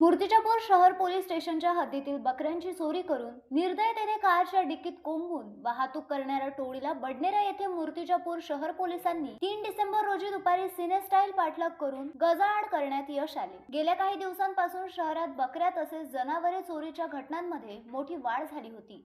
Police स्टेशनच्या हद्दीतील बकऱ्यांची चोरी करून निर्दयतेने कारच्या डिक्कीत कोंबून वाहतूक करणाऱ्या टोळीला बडनेरा येथे मूर्तिजापूर शहर पोलिसांनी तीन डिसेंबर रोजी दुपारी सिनेस्टाईल पाठलाग करून गजाआड करण्यात यश आले. गेल्या काही दिवसांपासून शहरात बकऱ्या तसेच जनावरे चोरीच्या घटनांमध्ये मोठी वाढ झाली होती.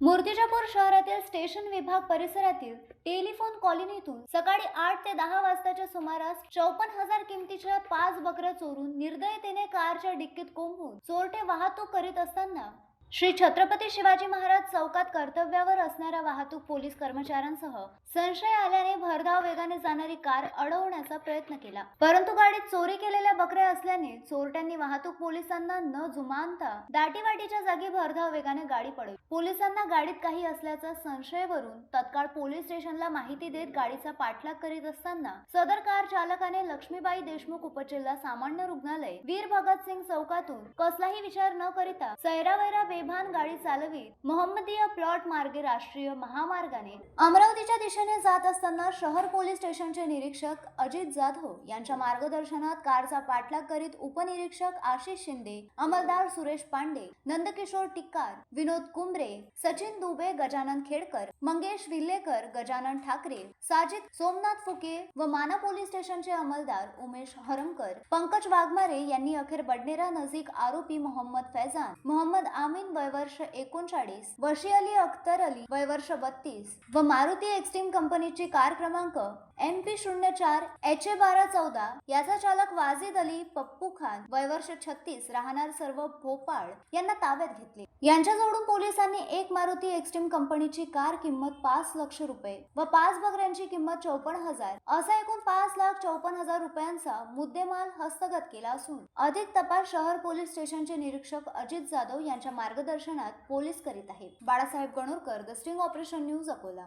मूर्तिजापूर शहरातील स्टेशन विभाग परिसरातील टेलिफोन कॉलनीतून सकाळी आठ ते दहा वाजताच्या सुमारास चौपन्न हजार किमतीच्या पाच बकऱ्या चोरून निर्दयतेने कारच्या डिक्कीत कोंबून चोरटे वाहतूक करीत असताना श्री छत्रपती शिवाजी महाराज चौकात कर्तव्यावर असणाऱ्या वाहतूक पोलीस कर्मचाऱ्यांसह संशय आल्याने भरधाव वेगाने जाणारी कार अडवण्याचा प्रयत्न केला. परंतु गाडीत चोरी केलेल्या बकऱ्या असल्याने चोरट्यांनी वाहतूक पोलिसांना न जुमानता दाटीवाटीच्या जागी भरधाव वेगाने गाडी पडवली पोलिसांना गाडीत काही असल्याचा संशयवरून तत्काळ पोलीस स्टेशनला माहिती देत गाडीचा पाठलाग करीत असताना सदर कार चालकाने लक्ष्मीबाई देशमुख उपजिल्हा सामान्य रुग्णालय वीर भगतसिंग चौकातून कसलाही विचार न करिता सैरावैरा बेभान गाडी चालवीत मोहम्मदिया प्लॉट मार्गे राष्ट्रीय महामार्गाने अमरावतीच्या दिशेने जात असताना शहर पोलीस स्टेशनचे निरीक्षक अजित जाधव यांच्या मार्गदर्शनात कारचा पाठलाग करीत उपनिरीक्षक आशिष शिंदे अंमलदार सुरेश पांडे नंदकिशोर टिक्कार विनोद कुंबरे सचिन दुबे गजानन खेडकर मंगेश विल्लेकर गजानन ठाकरे साजिद सोमनाथ फुके व माना पोलीस स्टेशनचे अंमलदार उमेश हरमकर पंकज वाघमारे यांनी अखेर बडनेरा नजीक आरोपी मोहम्मद फैजान मोहम्मद आमिन वय वर्ष एकोणचाळीस वशी अली अख्तर अली वय वर्ष बत्तीस व मारुती एक्स्ट्रीम कंपनीची कार क्रमांक एम पी शून्य चार एच ए बारा चौदा याचा चालक वाजिद अली पप्पू खान वय वर्ष छत्तीस राहणार सर्व भोपाळ यांना ताब्यात घेतले. यांच्याजवळून पोलिसांनी एक मारुती एक्स्ट्रीम कंपनीची कार किंमत पाच लक्ष रुपये व पाच बकऱ्यांची किंमत चौपन्न हजार असा एकूण पाच लाख चौपन्न हजार रुपयांचा मुद्देमाल हस्तगत केला असून अधिक तपास शहर पोलीस स्टेशनचे निरीक्षक अजित जाधव यांच्या मार्गदर्शनात पोलीस करीत आहेत. Balasaheb Ganorkar the sting operation news Akola.